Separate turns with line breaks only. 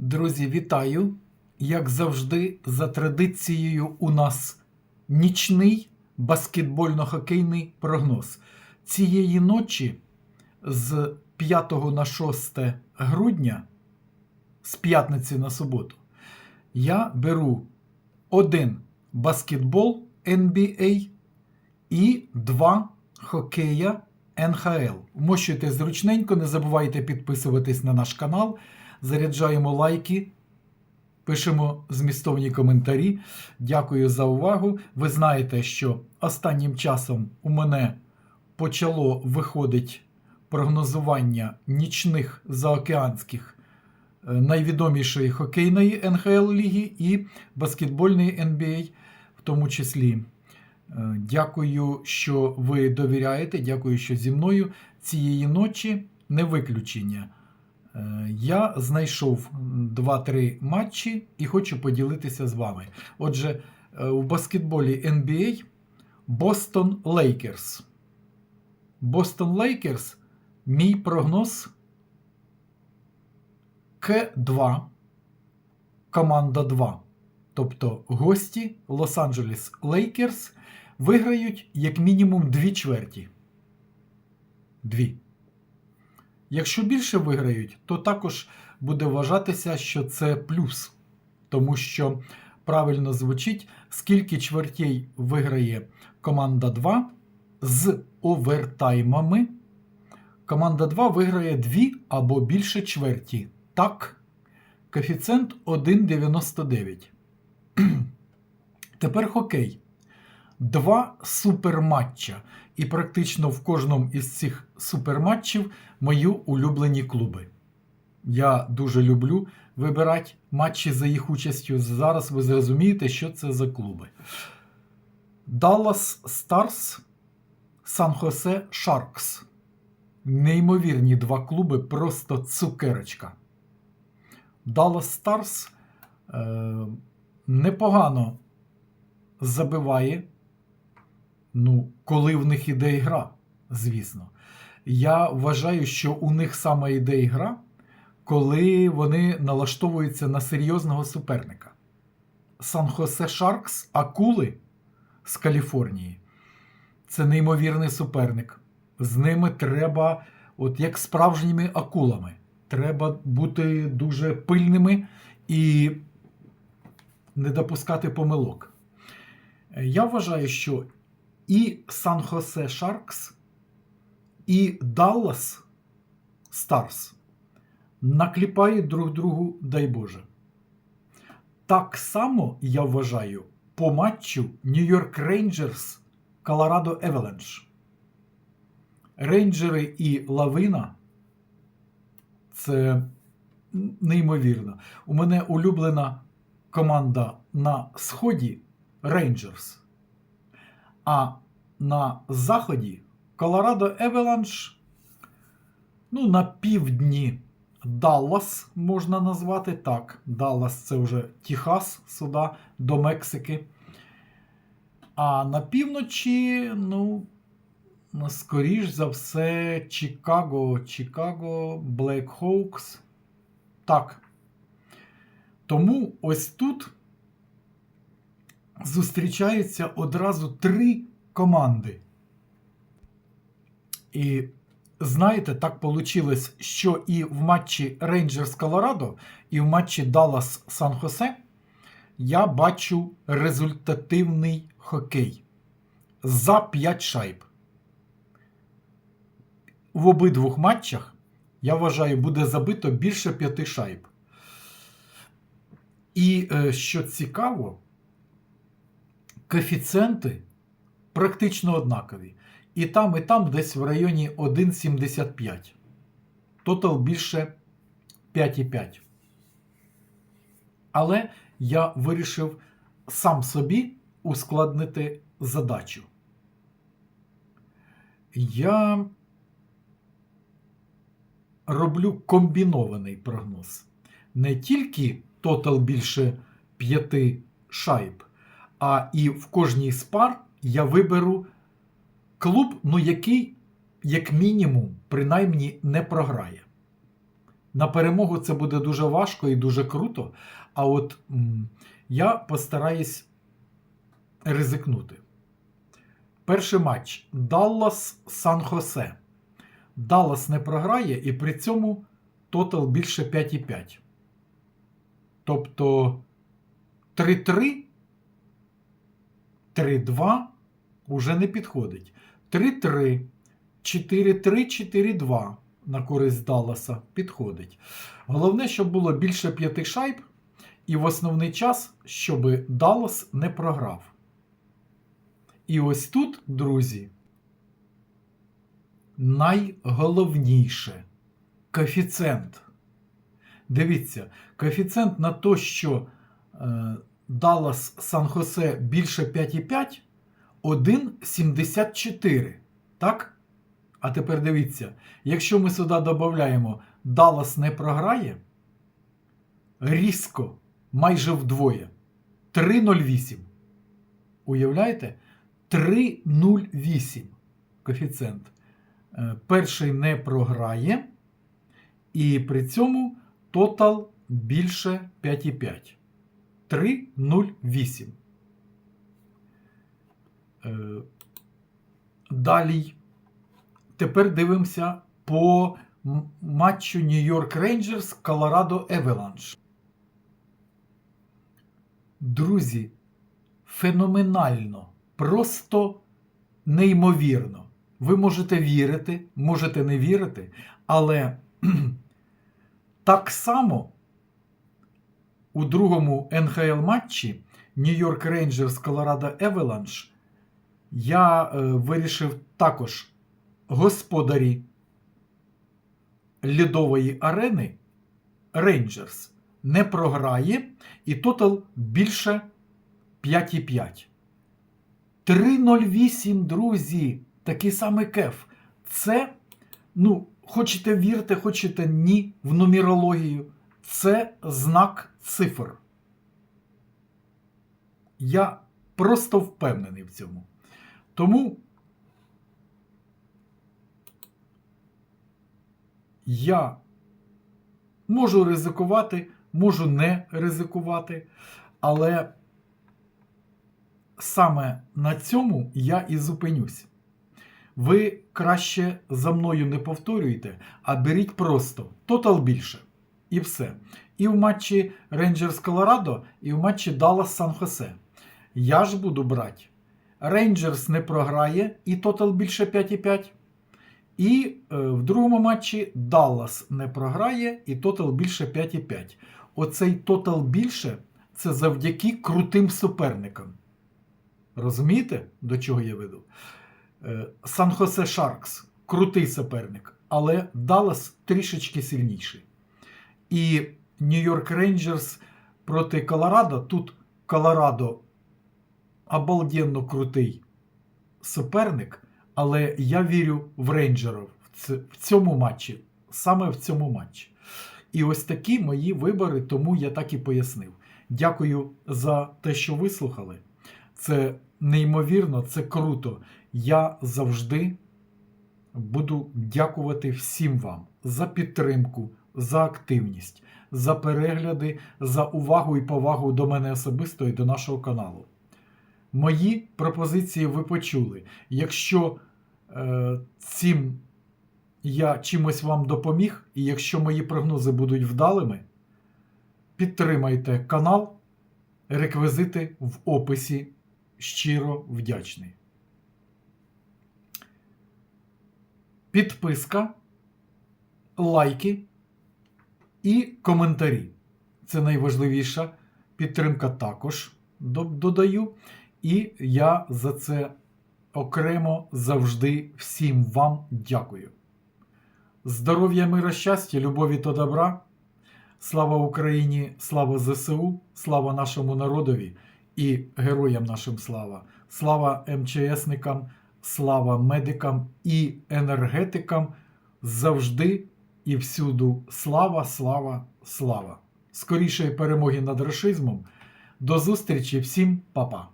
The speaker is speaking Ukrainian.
Друзі, вітаю! Як завжди, за традицією, у нас нічний баскетбольно-хокейний прогноз. Цієї ночі з 5 на 6 грудня, з п'ятниці на суботу, я беру один баскетбол NBA і два хокея НХЛ. Вмощуйте зручненько, не забувайте підписуватись на наш канал. Заряджаємо лайки, пишемо змістовні коментарі. Дякую за увагу. Ви знаєте, що останнім часом у мене почало виходить прогнозування нічних заокеанських е, найвідомішої хокейної НХЛ ліги і баскетбольної NBA в тому числі. Е, Дякую, що ви довіряєте. Дякую, що зі мною цієї ночі не виключення. Е, Я знайшов 2-3 матчі і хочу поділитися з вами. Отже, е, у баскетболі NBA Бостон Лейкерс. Бостон Лейкерс, мій прогноз К2, команда 2. Тобто гості Лос-Анджелес Лейкерс виграють як мінімум дві чверті. Дві. Якщо більше виграють, то також буде вважатися, що це плюс. Тому що правильно звучить, скільки чвертей виграє команда 2 з овертаймами. Команда 2 виграє 2 або більше чверті. Так, коефіцієнт 1,99. Тепер хокей. Два суперматча. І практично в кожному із цих суперматчів мої улюблені клуби. Я дуже люблю вибирати матчі за їх участю. Зараз ви зрозумієте, що це за клуби. Dallas Stars, Сан-Хосе Sharks. Неймовірні два клуби, просто цукерочка. Dallas Stars е, непогано забиває. Ну, коли в них іде гра, звісно. Я вважаю, що у них саме йде гра, коли вони налаштовуються на серйозного суперника. Сан-Хосе Шаркс, Акули з Каліфорнії. Це неймовірний суперник. З ними треба, от як справжніми акулами, треба бути дуже пильними і не допускати помилок. Я вважаю, що і Сан-Хосе Шаркс, і Даллас Старс накліпають друг другу, дай Боже. Так само я вважаю по матчу Нью-Йорк Рейнджерс Колорадо Евеленш. Рейнджери і Лавина це неймовірно. У мене улюблена команда на Сході Рейнджерс. А на заході Колорадо Евеланш, ну, на півдні Даллас можна назвати так. Даллас це вже Техас сюди до Мексики. А на півночі, ну, скоріш за все, Чикаго, Чикаго, Блейк Хоукс. Так. Тому ось тут зустрічаються одразу три команди. І знаєте, так вийшло, що і в матчі Рейнджерс Колорадо, і в матчі Даллас Сан Хосе я бачу результативний хокей за 5 шайб. В обидвох матчах, я вважаю, буде забито більше 5 шайб. І е, що цікаво, коефіцієнти практично однакові. І там, і там десь в районі 1,75. Тотал більше 5,5. Але я вирішив сам собі ускладнити задачу. Я роблю комбінований прогноз. Не тільки тотал більше 5 шайб, а і в кожній з пар я виберу клуб, ну який, як мінімум, принаймні не програє. На перемогу це буде дуже важко і дуже круто. А от м, я постараюсь ризикнути. Перший матч Даллас Сан-Хосе. Даллас не програє, і при цьому тотал більше 5,5. Тобто 3-3, 3-2 уже не підходить. 3-3, 4-3, 4-2 на користь Далласа підходить. Головне, щоб було більше п'яти шайб, і в основний час, щоб Даллас не програв. І ось тут, друзі, найголовніше коефіцієнт. Дивіться, коефіцієнт на те, що е, Даллас Сан-Хосе більше 5,5 1,74. Так? А тепер дивіться, якщо ми сюди додаємо Даллас не програє, різко майже вдвоє. 3,08. Уявляєте? 3,08 коефіцієнт. Е, Перший не програє, і при цьому тотал більше 5,5. 3,08. Е, Далі. Тепер дивимося по матчу Нью-Йорк Рейнджерс Колорадо Евеланш. Друзі, феноменально, просто неймовірно. Ви можете вірити, можете не вірити, але так само у другому НХЛ матчі Нью-Йорк Рейнджерс Колорадо Евеланш я е, вирішив також господарі льодової арени Рейнджерс не програє і тотал більше 5,5. 3,08, друзі, такий самий кеф. Це, ну, хочете вірте, хочете ні в нумерологію. Це знак цифр. Я просто впевнений в цьому. Тому я можу ризикувати, можу не ризикувати, але саме на цьому я і зупинюсь. Ви краще за мною не повторюйте, а беріть просто тотал більше. І все. І в матчі Рейнджерс Колорадо, і в матчі Даллас Сан Хосе. Я ж буду брати. Рейнджерс не програє, і тотал більше 5,5. І е, в другому матчі Даллас не програє, і тотал більше 5,5. Оцей тотал більше це завдяки крутим суперникам. Розумієте, до чого я веду? Сан Хосе Шаркс крутий суперник, але Даллас трішечки сильніший. І Нью-Йорк Рейнджерс проти Колорадо. Тут Колорадо обалденно крутий суперник, але я вірю в рейнджерів в в цьому матчі, саме в цьому матчі. І ось такі мої вибори, тому я так і пояснив. Дякую за те, що вислухали. Це неймовірно, це круто. Я завжди буду дякувати всім вам за підтримку, за активність, за перегляди, за увагу і повагу до мене особисто і до нашого каналу. Мої пропозиції ви почули. Якщо е, цим я чимось вам допоміг, і якщо мої прогнози будуть вдалими, підтримайте канал, реквізити в описі. Щиро вдячний. Підписка, лайки і коментарі. Це найважливіша підтримка також додаю. І я за це окремо завжди всім вам дякую. Здоров'я, мира, щастя, любові та добра. Слава Україні, слава ЗСУ, слава нашому народові і героям нашим слава. Слава МЧСникам, слава медикам і енергетикам. Завжди і всюду слава, слава, слава. Скорішої перемоги над рашизмом. До зустрічі всім, па-па.